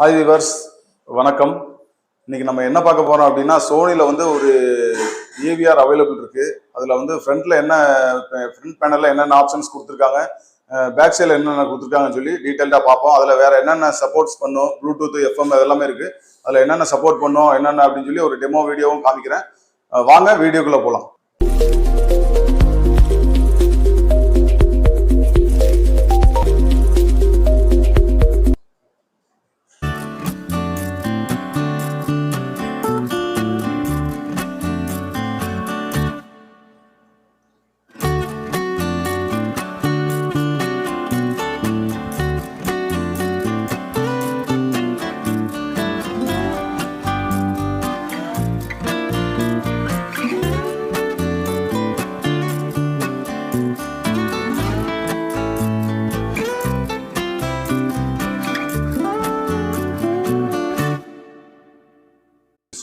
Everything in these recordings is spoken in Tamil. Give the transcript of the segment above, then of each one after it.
ஹாய் விவர்ஸ் வணக்கம். இன்னைக்கு நம்ம என்ன பார்க்க போறோம் அப்படின்னா சோனியில் வந்து ஒரு ஏவிஆர் அவைலபிள் இருக்கு. அதில் வந்து ஃப்ரண்ட்ல என்ன ஃப்ரண்ட் பேனலில் என்னென்ன ஆப்ஷன்ஸ் கொடுத்துருக்காங்க பேக் சைடில் என்னென்ன கொடுத்துருக்காங்கன்னு சொல்லி டீட்டெயில்டாக பார்ப்போம். அதில் வேற என்னென்ன சப்போர்ட்ஸ் பண்ணும் ப்ளூடூத் எஃப்எம் எல்லாமே இருக்கு. அதில் என்னென்ன சப்போர்ட் பண்ணும் என்னென்ன அப்படின்னு சொல்லி ஒரு டெமோ வீடியோவும் காமிக்கிறேன். வாங்க வீடியோக்குள்ளே போகலாம்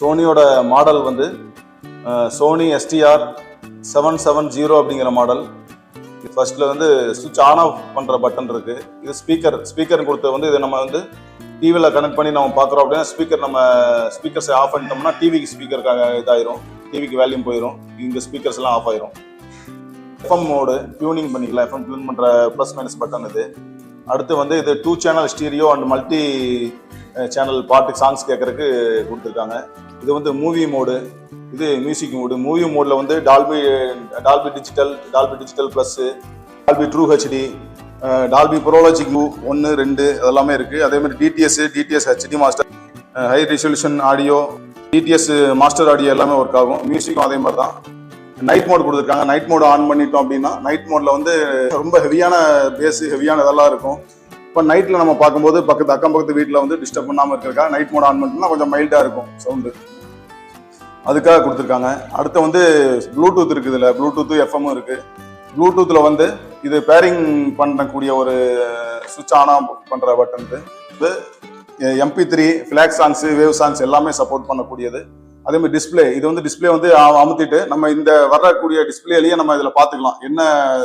சோனியோட மாடல் வந்து Sony STR seven seven zero அப்படிங்கிற மாடல். ஃபர்ஸ்ட்ல வந்து சுவிட்ச் ஆன் ஆஃப் பண்ணுற பட்டன் இருக்கு. இது ஸ்பீக்கர் ஸ்பீக்கர் கொடுத்து வந்து இதை நம்ம வந்து டிவியில் கனெக்ட் பண்ணி நம்ம பார்க்குறோம் அப்படின்னா ஸ்பீக்கர் நம்ம ஸ்பீக்கர்ஸை ஆஃப் பண்ணிட்டோம்னா டிவிக்கு ஸ்பீக்கருக்காக இதாயிரும். டிவிக்கு வேல்யூம் போயிடும் இந்த ஸ்பீக்கர்ஸ் எல்லாம் ஆஃப் ஆயிரும். எஃப்எம் மோடு டியூனிங் பண்ணிக்கலாம். எஃப்எம் டியூன் பண்ணுற ப்ளஸ் மைனஸ் பட்டன் இது. அடுத்து வந்து இது two channel stereo and multi channel பாட்டு சாங்ஸ் கேட்கறதுக்கு கொடுத்துருக்காங்க. இது வந்து மூவி மோடு இது மியூசிக் மோடு மூவி மோடில் வந்து Dolby Dolby digital Dolby digital plus Dolby true HD Dolby prologic மூ ஒன்று ரெண்டு அதெல்லாமே இருக்குது அதே மாதிரி DTS DTS HD master high resolution audio DTS master audio எல்லாமே ஒர்க் ஆகும். மியூசிக்கும் அதே மாதிரி தான். நைட் மோட் கொடுத்துருக்காங்க. நைட் மோட் ஆன் பண்ணிட்டோம் அப்படின்னா நைட் மோடில் வந்து ரொம்ப ஹெவியான பேஸு ஹெவியான இதெல்லாம் இருக்கும். இப்போ நைட்டில் நம்ம பார்க்கும்போது பக்கத்து அக்கம் பக்கத்து வீட்டில் வந்து டிஸ்டர்ப் பண்ணாமல் இருக்கிறக்கா நைட் மோட் ஆன் பண்ணிட்டோம்னா கொஞ்சம் மைல்டாக இருக்கும் சவுண்டு அதுக்காக கொடுத்துருக்காங்க. அடுத்து வந்து ப்ளூடூத் இருக்குது இதில் ப்ளூடூத்து எஃப்எம்மும் இருக்குது ப்ளூடூத்தில் வந்து இது பேரிங் பண்ணக்கூடிய ஒரு சுவிட்ச் ஆன் பண்ணுற பட்டன் இது. MP three FLAC songs wave songs எல்லாமே சப்போர்ட் பண்ணக்கூடியது. அதே மாதிரி டிஸ்பிளே இது வந்து டிஸ்பிளே வந்து அமுத்திட்டு நம்ம இந்த வரக்கூடிய டிஸ்பிளேலேயே நம்ம இதில் பார்த்துக்கலாம். என்ன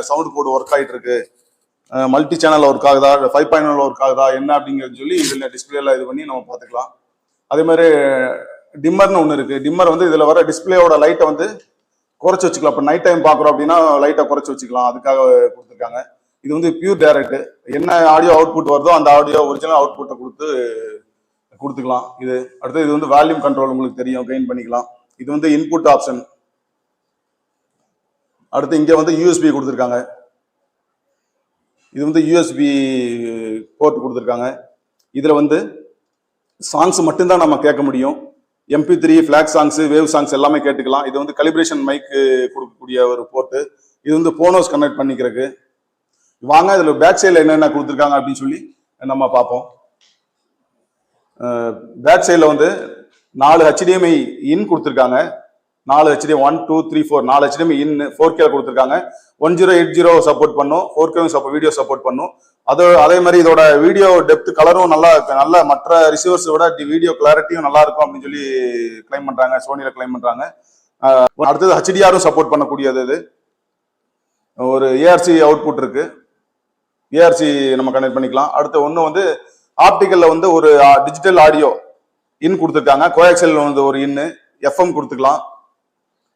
சவுண்ட் போர்டு ஒர்க் ஆகிட்டு இருக்கு? மல்டி சேனல் ஒர்க் ஆகுதா? ஃபைவ் பாயிண்ட் ஒர்க் ஆகுதா? என்ன அப்படிங்கிறது சொல்லி இதில் டிஸ்பிளேல இது பண்ணி நம்ம பார்த்துக்கலாம். அதே மாதிரி டிம்மர்னு ஒன்று இருக்குது டிம்மர் வந்து இதில் வர டிஸ்பிளேயோட லைட்டை வந்து குறைச்சி வச்சுக்கலாம். இப்போ நைட் டைம் பார்க்குறோம் அப்படின்னா லைட்டை குறைச்சி வச்சுக்கலாம். அதுக்காக கொடுத்துருக்காங்க. இது வந்து பியூர் டைரக்ட் என்ன ஆடியோ அவுட்புட் வருதோ அந்த ஆடியோ ஒரிஜினல் அவுட்புட்டை கொடுத்து கொடுத்துக்கலாம். இது அடுத்து இது வந்து வால்யூம் கண்ட்ரோல் உங்களுக்கு தெரியும். கெயின் பண்ணிக்கலாம். இது வந்து இன்புட் ஆப்ஷன் அடுத்து இங்கே வந்து யூஎஸ்பி கொடுத்துருக்காங்க. இது வந்து யூஎஸ்பி போர்ட் கொடுத்துருக்காங்க. இதில் வந்து சாங்ஸ் மட்டும்தான் நம்ம கேட்க முடியும். MP three FLAC songs wave songs எல்லாமே கேட்டுக்கலாம். இது வந்து கலிப்ரேஷன் மைக்கு கொடுக்கக்கூடிய ஒரு போர்ட்டு இது வந்து போனோஸ் கனெக்ட் பண்ணிக்கிறதுக்கு. வாங்க இதில் பேக் சைடில் என்னென்ன கொடுத்துருக்காங்க அப்படின்னு சொல்லி நம்ம பார்ப்போம். பேக் சைடில் வந்து நாலு ஹெச்டிஎம்ஐ இன் கொடுத்துருக்காங்க. நாலு HD one two three four நாலு ஹெச்டிஎம் இன் ஃபோர் கேல கொடுத்துருக்காங்க. One zero eight zero support பண்ணும். ஃபோர் கேவும் சப்போர்ட் வீடியோ சப்போர்ட் பண்ணும். அது அதே மாதிரி இதோட வீடியோ டெப்த் கலரும் நல்லா நல்ல மற்ற ரிசீவர்ஸ் விட வீடியோ கிளாரிட்டியும் நல்லா இருக்கும் அப்படின்னு சொல்லி கிளைம் பண்றாங்க. சோனியில் கிளைம் பண்றாங்க. அடுத்தது ஹெச்டிஆரும் சப்போர்ட் பண்ணக்கூடியது இது. ஒரு ஏஆர்சி அவுட்புட் இருக்கு. ஏஆர்சி நம்ம கனெக்ட் பண்ணிக்கலாம். அடுத்து ஒன்று வந்து ஆப்டிக்கல்ல வந்து ஒரு டிஜிட்டல் ஆடியோ இன் கொடுத்துருக்காங்க. கோஆக்சல் வந்து ஒரு இன்னு எஃப்எம் கொடுத்துக்கலாம்.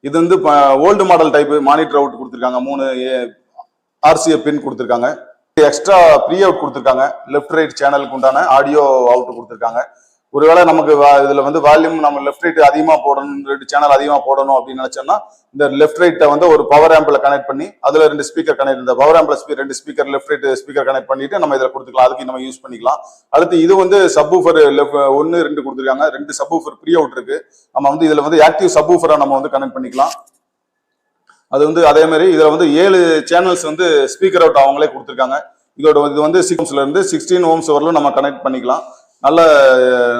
இது வந்து old model type monitor out கொடுத்துருக்காங்க. மூணு ஆர்சிஎஃப் பின் கொடுத்துருக்காங்க. எக்ஸ்ட்ரா ப்ரீ அவுட் கொடுத்துருக்காங்க. லெஃப்ட் ரைட் சேனலுக்கு உண்டான ஆடியோ அவுட் கொடுத்துருக்காங்க. ஒருவேளை நமக்கு இதுல வந்து வால்யூம் நம்ம லெஃப்ட் ரைட் அதிகமா போடணும் ரெண்டு சேனல் அதிகமா போடணும் அப்படின்னு நினைச்சோம்னா இந்த லெஃப்ட் ரைட்டை வந்து ஒரு பவர் ஆம்பில் கனெக்ட் பண்ணி அதுல ரெண்டு ஸ்பீக்கர் கனெக்ட் இந்த பவர் ஆம்பில் ஸ்பீக்கர் ரெண்டு speaker left right speaker connect பண்ணிட்டு நம்ம இதில் கொடுத்துக்கலாம். அதுக்கு நம்ம யூஸ் பண்ணிக்கலாம். அடுத்து இது வந்து சப்வூஃபர் ஒன்று ரெண்டு கொடுத்துருக்காங்க. ரெண்டு சப்வூஃபர் ப்ரீ அவுட் இருக்கு. நம்ம வந்து இதுல வந்து ஆக்டிவ் சப்வூஃபரா நம்ம வந்து கனெக்ட் பண்ணிக்கலாம். அது வந்து அதே மாதிரி இதில் வந்து ஏழு சேனல்ஸ் வந்து ஸ்பீக்கர் அவுட் அவங்களே கொடுத்துருக்காங்க. இதோட இது வந்து சிக்ஸ்ல இருந்து சிக்ஸ்டீன் ஓம்ஸ் வரலும் நம்ம கனெக்ட் பண்ணிக்கலாம். நல்ல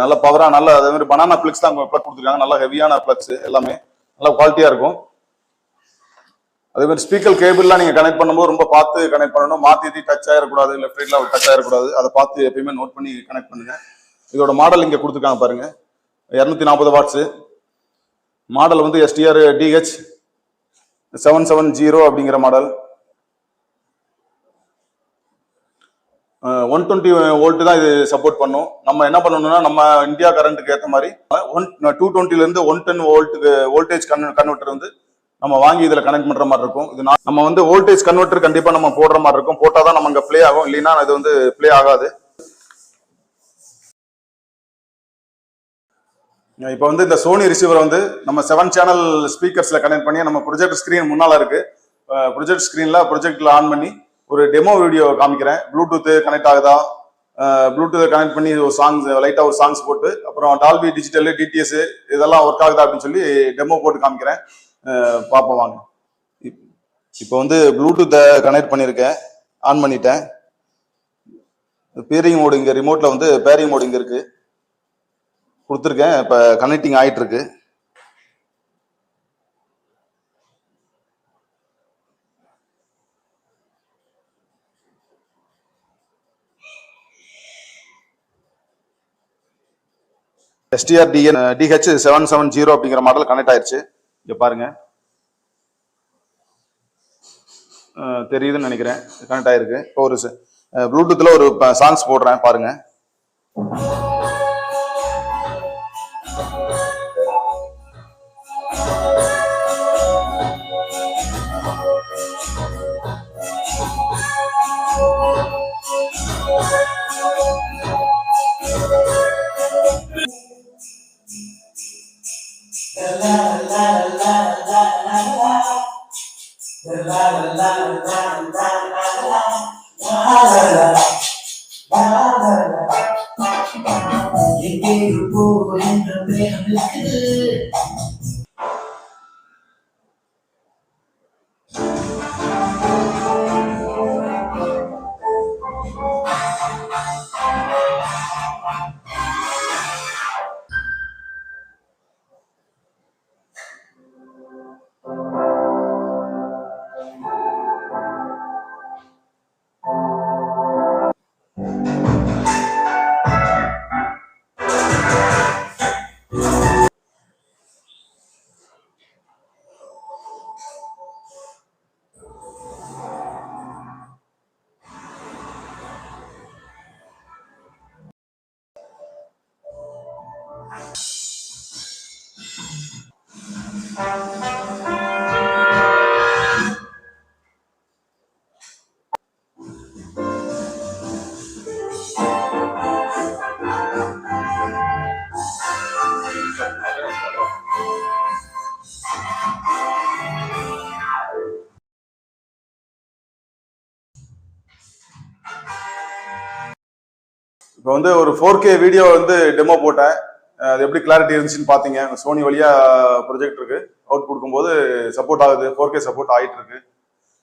நல்ல பவரா நல்ல அதே மாதிரி பனானா பிளக்ஸ் தான் பிளக் கொடுத்துருக்காங்க. நல்ல ஹெவியான பிளக்ஸ் எல்லாமே. நல்ல குவாலிட்டியா இருக்கும். அதே மாதிரி ஸ்பீக்கர் கேபிள்லாம் நீங்க கனெக்ட் பண்ணும்போது ரொம்ப பார்த்து கனெக்ட் பண்ணணும். மாத்தி டச் ஆயிடக்கூடாது லெஃப்ட் ரைட்ல டச் ஆயிடக்கூடாது அதை பார்த்து எப்பயுமே நோட் பண்ணி கனெக்ட் பண்ணுங்க. இதோட மாடல் இங்க கொடுத்துருக்காங்க பாருங்க. இரநூத்தி நாற்பது வாட்ஸு மாடல் வந்து STR DH seven seven zero அப்படிங்கிற மாடல் ஒன் டுவெண்ட்டி வோல்ட் தான் இது சப்போர்ட் பண்ணும். நம்ம என்ன பண்ணணும்னா நம்ம இந்தியா கரண்ட்டுக்கு ஏற்ற மாதிரி ஒன் டூ டுவெண்ட்டிலேருந்து ஒன் டென் வோல்ட்டுக்கு வோல்டேஜ் கன் கன்வெர்ட்டர் வந்து நம்ம வாங்கி இதில் கனெக்ட் பண்ணுற மாதிரி இருக்கும். இது நான் நம்ம வந்து வோல்டேஜ் கன்வெர்ட்டர் கண்டிப்பாக நம்ம போடுற மாதிரி இருக்கும். போட்டால் தான் நம்ம இங்கே ப்ளே ஆகும். இல்லைன்னா இது வந்து ப்ளே ஆகாது. இப்போ வந்து இந்த சோனி ரிசீவர் வந்து நம்ம செவன் சேனல் ஸ்பீக்கர்ஸில் கனெக்ட் பண்ணி நம்ம ப்ரொஜெக்ட் ஸ்க்ரீன் முன்னால் இருக்குது ப்ரொஜெக்ட் ஸ்க்ரீனில் ப்ரொஜெக்டில் ஆன் பண்ணி ஒரு டெமோ வீடியோ காமிக்கிறேன். ப்ளூடூத் கனெக்ட் ஆகுதா? ப்ளூடூத் கனெக்ட் பண்ணி ஒரு சாங்ஸ் லைட்டாக ஒரு சாங்ஸ் போட்டு அப்புறம் டால்பி டிஜிட்டல் டிடிஎஸ் இதெல்லாம் ஒர்க் ஆகுதா அப்படின்னு சொல்லி டெமோ போட்டு காமிக்கிறேன். பார்ப்போம் வாங்க. இப்போ வந்து ப்ளூடூத்தை கனெக்ட் பண்ணியிருக்கேன் ஆன் பண்ணிட்டேன். பேரிங் மோடு இங்கே ரிமோட்டில் வந்து பேரிங் மோடு இங்கே இருக்குது கொடுத்துருக்கேன். இப்போ கனெக்டிங் ஆகிட்டுருக்கு STR DN DH seven seven zero அப்படிங்கிற மாடல் கனெக்ட் ஆயிருச்சு. இங்கே பாருங்க. Uh, தெரியுதுன்னு நினைக்கிறேன். கனெக்ட் ஆயிருக்கு. இப்போ ஒரு ப்ளூடூத்தில் uh, ஒரு uh, சாங்ஸ் போடுறேன் பாருங்க. மேகம் இருக்குது இப்போ வந்து ஒரு ஃபோர் கே வீடியோ வந்து டெமோ போட்டேன். அது எப்படி கிளாரிட்டி இருந்துச்சுன்னு பார்த்தீங்க. சோனி வழியா ப்ரொஜெக்ட் இருக்கு. அவுட் கொடுக்கும்போது சப்போர்ட் ஆகுது. ஃபோர் கே சப்போர்ட் ஆகிட்டு இருக்கு.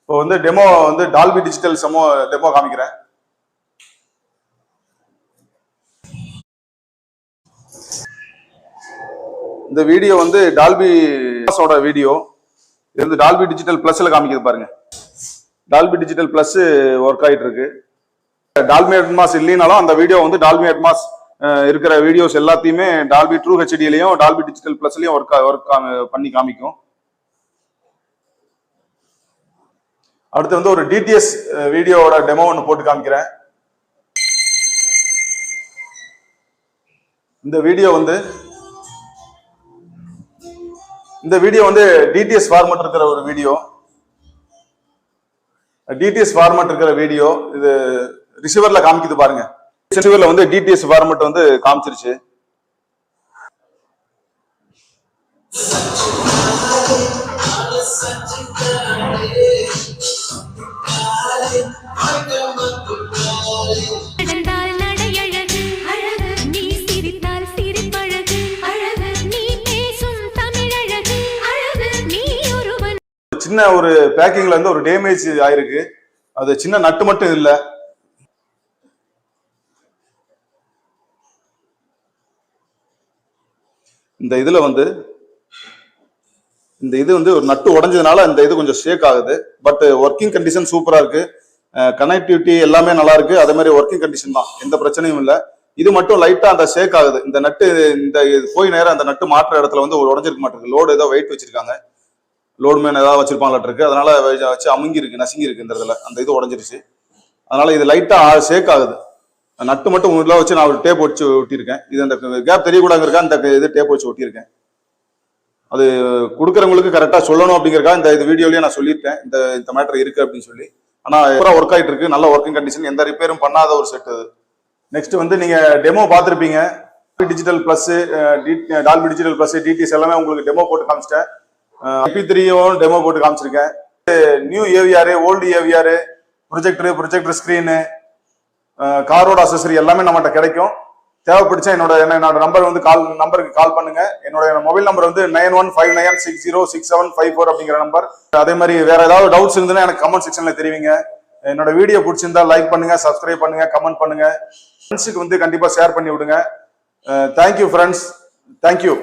இப்போ வந்து டெமோ வந்து டால்பி டிஜிட்டல் செமோ டெமோ காமிக்கிறேன். இந்த வீடியோ வந்து டால்பி ப்ளஸோட வீடியோ இது வந்து டால்பி டிஜிட்டல் ப்ளஸில் காமிக்குது பாருங்க. டால்பி டிஜிட்டல் ப்ளஸ்ஸு ஒர்க் ஆகிட்டுருக்கு டால்மி அட்மாஸ் இல்லைனாலும் அந்த வீடியோ வந்து டால்மி அட்மாஸ் இருக்கிற வீடியோஸ் எல்லாத்தையுமே டால்பி ட்ரூ ஹெச்டிலையும் டால்பி டிஜிட்டல் பிளஸ்லயும் ஒர்க் ஒர்க் பண்ணி காமிக்கும். அடுத்து வந்து ஒரு டிடிஎஸ் வீடியோவோட டெமோ ஒன்று போட்டு காமிக்கிறேன். இந்த வீடியோ வந்து இந்த வீடியோ வந்து டிடிஎஸ் ஃபார்மட் இருக்கிற ஒரு வீடியோ டிடிஎஸ் ஃபார்மட் இருக்கிற வீடியோ இது ரிசீவர்ல காமிக்குது பாருங்க. ரிசீவர்ல வந்து டிடிஎஸ் ஃபார்மட் வந்து காமிச்சிருச்சு. சின்ன ஒரு பேக்கிங்ல இருந்து ஒரு டேமேஜ் ஆயிருக்கு. அது சின்ன நட்டு மட்டும் இல்ல. இந்த இதில் வந்து இந்த இது வந்து ஒரு நட்டு உடைஞ்சதுனால இந்த இது கொஞ்சம் ஷேக் ஆகுது. பட் ஒர்க்கிங் கண்டிஷன் சூப்பராக இருக்கு. கனெக்டிவிட்டி எல்லாமே நல்லா இருக்கு. அதே மாதிரி ஒர்க்கிங் கண்டிஷன் தான். எந்த பிரச்சனையும் இல்லை. இது மட்டும் லைட்டாக அந்த ஷேக் ஆகுது. இந்த நட்டு இந்த இது போய் நேரம் அந்த நட்டு மாற்ற இடத்துல வந்து ஒரு உடஞ்சிருக்க மாட்டேங்குது. லோடு ஏதோ வெயிட் வச்சிருக்காங்க. லோடு மேன் ஏதாவது வச்சிருப்பாங்களாட்டிருக்கு அதனால வச்சு அமுங்கி இருக்கு நசுங்கி இருக்கு இந்த இடத்துல அந்த இது உடஞ்சிருச்சு. அதனால இது லைட்டாக ஷேக் ஆகுது. நட்டு மட்டும் உள்ள வச்சு நான் ஒரு டேப் வச்சு ஒட்டியிருக்கேன். இது அந்த கேப் தெரியக்கூடாதுங்கிறக்கா அந்த இது டேப் வச்சு ஒட்டியிருக்கேன். அது கொடுக்குறவங்களுக்கு கரெக்டாக சொல்லணும் அப்படிங்கிறக்கா இந்த இது வீடியோலயே நான் சொல்லியிருக்கேன். இந்த இந்த மேட்டர் இருக்கு அப்படின்னு சொல்லி. ஆனால் பூரா ஒர்க் ஆயிட்டு இருக்கு. நல்ல ஒர்க்கிங் கண்டிஷன் எந்த ரிப்பேரும் பண்ணாத ஒரு செட் அது. நெக்ஸ்ட் வந்து நீங்க டெமோ பார்த்துருப்பீங்க. Digital plus Dolby digital plus DTS எல்லாமே உங்களுக்கு டெமோ போட்டு காமிச்சிட்டேன். பி த்ரீயும் டெமோ போட்டு காமிச்சிருக்கேன். New AVR old AVR projector projector screen காரோட அசசரி எல்லாமே நம்மகிட்ட கிடைக்கும். தேவைப்படுச்சா என்னோட என்னோட நம்பர் வந்து கால் நம்பருக்கு கால் பண்ணுங்க. என்னோட மொபைல் நம்பர் வந்து nine one five nine six zero six seven five four அப்படிங்கிற நம்பர் அதே மாதிரி வேற ஏதாவது டவுட்ஸ் இருந்ததுன்னா எனக்கு கமெண்ட் செக்ஷன்ல தெரிவிங்க. என்னோட வீடியோ பிடிச்சிருந்தா லைக் பண்ணுங்க சப்ஸ்கிரைப் பண்ணுங்க கமெண்ட் பண்ணுங்க. ஃப்ரெண்ட்ஸுக்கு வந்து கண்டிப்பா ஷேர் பண்ணி விடுங்க. Thank you friends thank you